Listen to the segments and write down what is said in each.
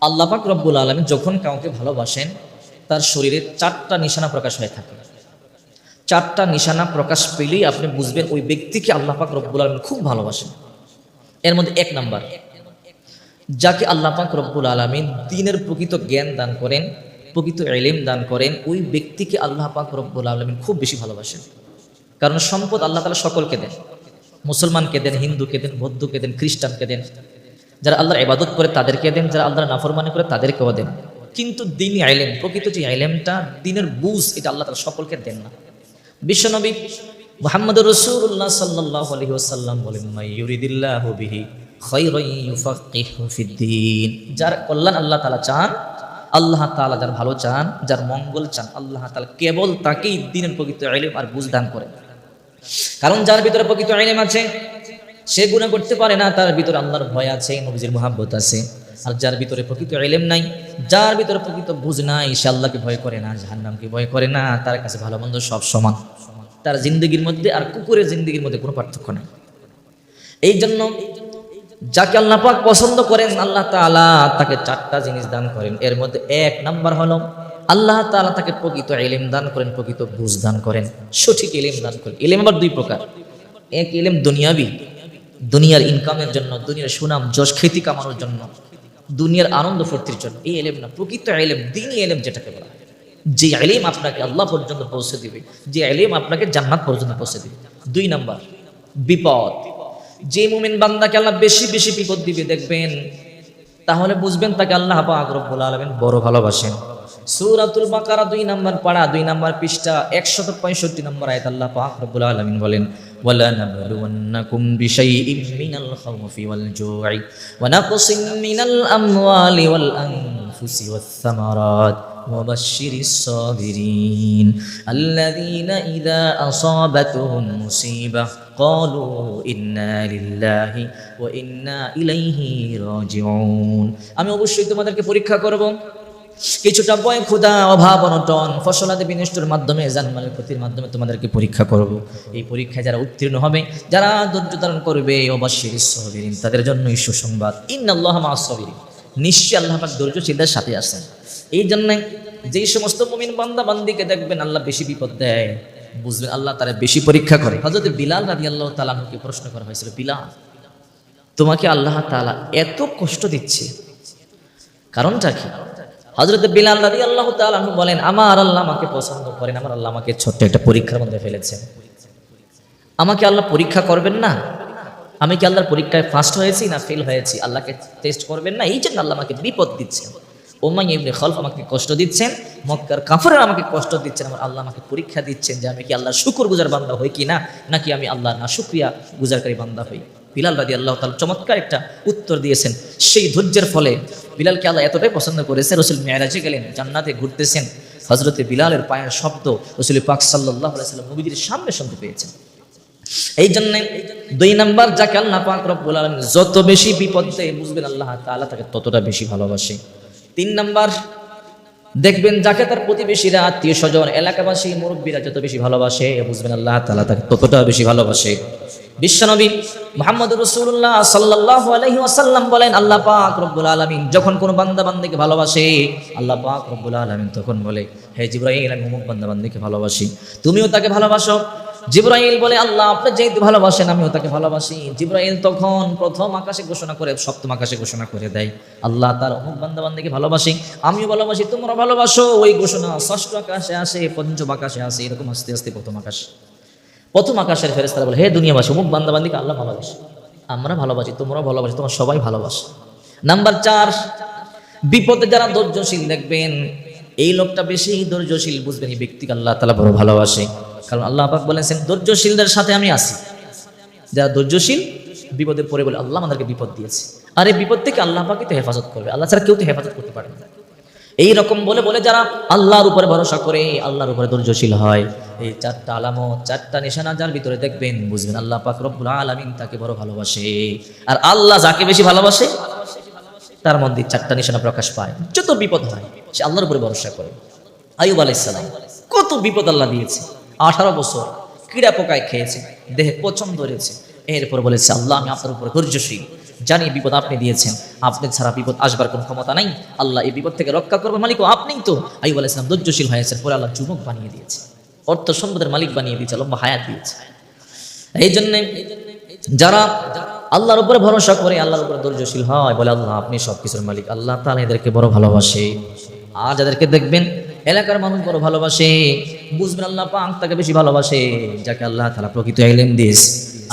আল্লাপাক রব্বুল আলমী যখন কাউকে ভালোবাসেন, তার শরীরে চারটা নিশানা প্রকাশ হয়ে থাকে। চারটা নিশানা প্রকাশ পেলেই আপনি বুঝবেন ওই ব্যক্তিকে আল্লাপাক রব্বুল আলমী খুব ভালোবাসেন। এর মধ্যে এক নাম্বার, যাকে আল্লাপাক রব্বুল আলমিন দিনের প্রকৃত জ্ঞান দান করেন, প্রকৃত এলেম দান করেন, ওই ব্যক্তিকে আল্লাহ পাক রব্বুল আলমিন খুব বেশি ভালোবাসেন। কারণ সম্পদ আল্লাহ তালা সকলকে দেন। মুসলমানকে দেন, হিন্দুকে দেন, বৌদ্ধকে দেন, খ্রিস্টানকে দেন। যারা আল্লাহর ইবাদত করে তাদেরকে দেন, যারা আল্লাহর নাফরমানি করে তাদেরকেও দেন। কিন্তু দিন আইলেম প্রকৃত যে আইলেমটা দিনের বুঝ, এটা আল্লাহ তালা সকলকে দেন না। বিশ্বনবী মোহাম্মদ রসুল্লাহ সাল্লাহ আলহি বলেন যার কল্যাণ আল্লাহ তালা চান, আল্লাহ তাআলা যার ভালো চান, যার মঙ্গল চান, আল্লাহ তালা কেবল তাকেই দিনের প্রকৃত আইলেম আর বুঝ দান করেন। কারণ যার ভিতরে প্রকৃত আইলেম আছে সে গুনাহ করতে পারে না, তার ভিতরে আল্লাহর ভয় আছে, নবীজির মহাব্বত আছে। আর যার ভিতরে প্রকৃত এলেম নাই, যার ভিতরে প্রকৃত বুঝ নাই, সে আল্লাহকে ভয় করে না, জাহান্নামকে ভয় করে না, তার কাছে ভালো মন্দ সব সমান। তার জিন্দগির মধ্যে আর কুকুরের জিন্দগির মধ্যে কোনো পার্থক্য নাই। এই জন্য যাকে আল্লাহ পাক পছন্দ করেন, আল্লাহ তাআলা তাকে চারটা জিনিস দান করেন। এর মধ্যে এক নাম্বার হলো, আল্লাহ তাআলা তাকে প্রকৃত এলেম দান করেন, প্রকৃত বুঝ দান করেন, সঠিক এলেম দান করেন। এলেম আবার দুই প্রকার। এক এলেম দুনিয়াবি দুনিয়ার ইনকামের জন্য, দুনিয়ার সুনাম, যশ খ্যাতি কামানোর জন্য, দুনিয়ার আনন্দ ফুর্তির জন্য, এই এলেম না, প্রকৃত এলেম, দিনই এলেম যেটাকে বলা যে এলিম আপনাকে আল্লাহ পর্যন্ত পৌঁছে দিবে, যে এলিম আপনাকে জান্নাত পর্যন্ত পৌঁছে দিবে। দুই নাম্বার, বিপদ। যে মুমিন বান্দাকে আল্লাহ বেশি বেশি বিপদ দিবে, দেখবেন, তাহলে বুঝবেন তাকে আল্লাহ পাক রব্বুল আলামিন বড় ভালোবাসেন। সূরাতুল বাকারা দুই নাম্বার পাড়া, দুই নাম্বার পৃষ্ঠা 165 নম্বর আয়াত আল্লাহ পাক বলেন ولنبلونكم بشيء من الخوف والجوع ونقص من الأموال والأنفس والثمرات وبشر الصابرين الذين إذا أصابتهم مصيبة قالوا إنا لله وإنا إليه راجعون أمي أبو الشيخ ماذا كيف কিছুটা ভয় ক্ষুধা, অভাব, অনটন ফসলাদি বিনষ্টের মাধ্যমে, জানমালের ক্ষতির মাধ্যমে তোমাদেরকে পরীক্ষা করব। এই পরীক্ষায় যারা উত্তীর্ণ হবে, যারা ধৈর্য ধারণ করবে, অবশ্যই সহবিরিন তাদের জন্যই সুসংবাদ। ইন্নাল্লাহ মা সবিরিন। নিশ্চয় আল্লাহ পাক ধৈর্যশীলদের সাথে আছেন। এই জন্য যেই সমস্ত মুমিন বান্দা বান্দিকে দেখবেন, আল্লাহ বেশি বিপদ দেয়। বুঝবেন আল্লাহ তারা বেশি পরীক্ষা করে। হজরত বিলাল রাজি আল্লাহ তালাকে প্রশ্ন করা হয়েছিল, বিলাল, তোমাকে আল্লাহ তালা এত কষ্ট দিচ্ছে। কারণটা কি? হজরত বিলাল রাজি আল্লাহ তালু বলেন, আমার আল্লাহ আমাকে পছন্দ করেন, আমার আল্লাহ আমাকে ছোট্ট একটা পরীক্ষার মধ্যে ফেলেছেন। আমাকে আল্লাহ পরীক্ষা করবেন না? আমি কি আল্লাহর পরীক্ষায় ফার্স্ট হয়েছি না ফেল হয়েছি? আল্লাহকে টেস্ট করবেন না? এই জন্য আল্লাহ আমাকে বিপদ দিচ্ছেন। ওমাই ইবনে খলফ আমাকে কষ্ট দিচ্ছেন, মক্কার কাফরের আমাকে কষ্ট দিচ্ছেন, আমার আল্লাহ আমাকে পরীক্ষা দিচ্ছেন যে আমি কি আল্লাহর শুকুর গুজার বান্দা হই কি না? নাকি আমি আল্লাহ না শুক্রিয়া গুজারকারী বান্দা হই? বিলাল রাদি আল্লাহ তাল চমৎকার একটা উত্তর দিয়েছেন। সেই ধৈর্যের ফলে বিলালকে আল্লাহ এতটাই পছন্দ করেছে, রসুল মেয়ারাজে গেলেন, জান্নাতে ঘুরতেছেন। হজরতে বিলালের পায়ের শব্দ রসুল পাক সাল্লাহ সাল্লাম নবীজির সামনে শুনতে পেয়েছেন। এই জন্য দুই নাম্বার, যাকে আল্লাহ পাক রব্বুল আলামিন যত বেশি বিপদ দেয়, বুঝবেন আল্লাহ তাআলা তাকে ততটা বেশি ভালোবাসে। তিন নাম্বার, দেখবেন যাকে তার প্রতিবেশীরা, আত্মীয় স্বজন, এলাকাবাসী, মুরব্বীরা যত বেশি ভালোবাসে, বুঝবেন আল্লাহ তাআলা তাকে ততটা বেশি ভালোবাসে। বিশ্বনবী মোহাম্মদ রসুল্লাহ সাল্লাহ আলহি আসাল্লাম বলেন, আল্লাহ পাক রব্বুল আলমিন যখন কোনো বান্দা বান্দিকে ভালোবাসে, আল্লাহ পাক রব্বুল আলমিন তখন বলে, হে জিব্রাহিল আমি অমুক বান্দা বান্দিকে ভালোবাসি। তুমিও তাকে ভালোবাসো? জিব্রাইল বলে, আল্লাহ, আপনি যেহেতু ভালোবাসেন, আমিও তাকে ভালোবাসি। জিব্রাইল তখন প্রথম আকাশে ঘোষণা করে, সপ্তম আকাশে ঘোষণা করে দেয়, আল্লাহ তার অমুক বান্দা বান্দিকে ভালোবাসি, আমিও ভালোবাসি তোমরা ভালোবাসো। ওই ঘোষণা ষষ্ঠ আকাশে আসে, পঞ্চম আকাশে আসে, এরকম আস্তে আস্তে প্রথম আকাশ। প্রথম আকাশের ফেরেস্তারা বলে, হে দুনিয়াবাসী, অমুক বান্দা বান্দিকে আল্লাহ ভালোবাসে। আমরা ভালোবাসি তোমরা ভালোবাসি, তোমার সবাই ভালোবাসে। নাম্বার চার, বিপদে যারা ধৈর্যশীল দেখবেন, এই লোকটা বেশি ধৈর্যশীল বুঝবেন, এই ব্যক্তিকে আল্লাহ তালা বড় ভালোবাসে। কারণ আল্লাহ পাক বলেছেন, ধৈর্যশীলদের সাথে আমি আছি। যারা ধৈর্যশীল, বিপদে পড়ে বলে, আল্লাহ আমাদেরকে বিপদ দিয়েছে। আর এই বিপদ থেকে আল্লাহ পাকে তো হেফাজত করবে। আল্লাহ ছাড়া কেউ তো হেফাজত করতে পারে না। এই রকম বলে বলে যারা আল্লাহর উপরে ভরসা করে, আল্লাহর উপরে ধৈর্যশীল হয়। এই চারটা আলামত, চারটা নিশানা যার ভিতরে দেখবেন, বুঝবেন আল্লাহ পাক রব্বুল আলামিন তাকে বড় ভালোবাসে। আর আল্লাহ যাকে বেশি ভালোবাসে, তার মধ্যে চারটা নিশানা প্রকাশ পায়। যত বিপদ হয়, সে আল্লাহর উপরে ভরসা করে। আয়ুব আলাইসালাম কত বিপদ আল্লাহ দিয়েছে। আঠারো বছর ক্রীড়া পোকায় খেয়েছে, দেহে পছন্দ ধরেছে। এরপর বলেছে, আল্লাহ, আমি আপনার উপরে ধৈর্যশীল। জানি বিপদ আপনি দিয়েছেন। আপনি ছাড়া বিপদ আসবার কোনো ক্ষমতা নাই। আল্লাহ এই বিপদ থেকে রক্ষা করবে মালিক আপনিই তো। আইব আলাহ ইসলাম ধৈর্যশীল হয়েছেন পরে আল্লাহ যুবক বানিয়ে দিয়েছে। অর্থ সম্পদের মালিক বানিয়ে দিয়েছে লম্বা হায়াত দিয়েছে। এই জন্যে যারা আল্লাহর উপরে ভরসা করে, আল্লাহর উপরে ধৈর্যশীল হয়, বলে আল্লাহ আপনি সব কিছুর মালিক, আল্লাহ তাহলে এদেরকে বড় ভালোবাসে। আর যাদেরকে দেখবেন এলাকার মানুষ বড় ভালোবাসে, বুঝবেন আল্লাহ পাক তাকে বেশি ভালোবাসে, যাকে আল্লাহ তালা প্রকৃত এলেম দিস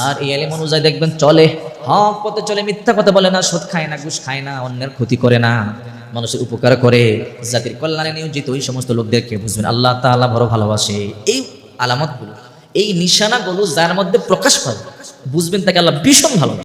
আর এই এলেম অনুযায়ী দেখবেন চলে, হক পথে চলে, মিথ্যা কথা বলে না সুদ খায় না, ঘুষ খায় না, অন্যের ক্ষতি করে না। মানুষের উপকার করে, জাতির কল্যাণে নিয়োজিত ওই সমস্ত লোকদেরকে বুঝবেন, আল্লাহ তাআলা বড় ভালোবাসে। এই আলামতগুলো, এই নিশানাগুলো যার মধ্যে প্রকাশ পাবে বুঝবেন তাকে আল্লাহ ভীষণ ভালোবাসে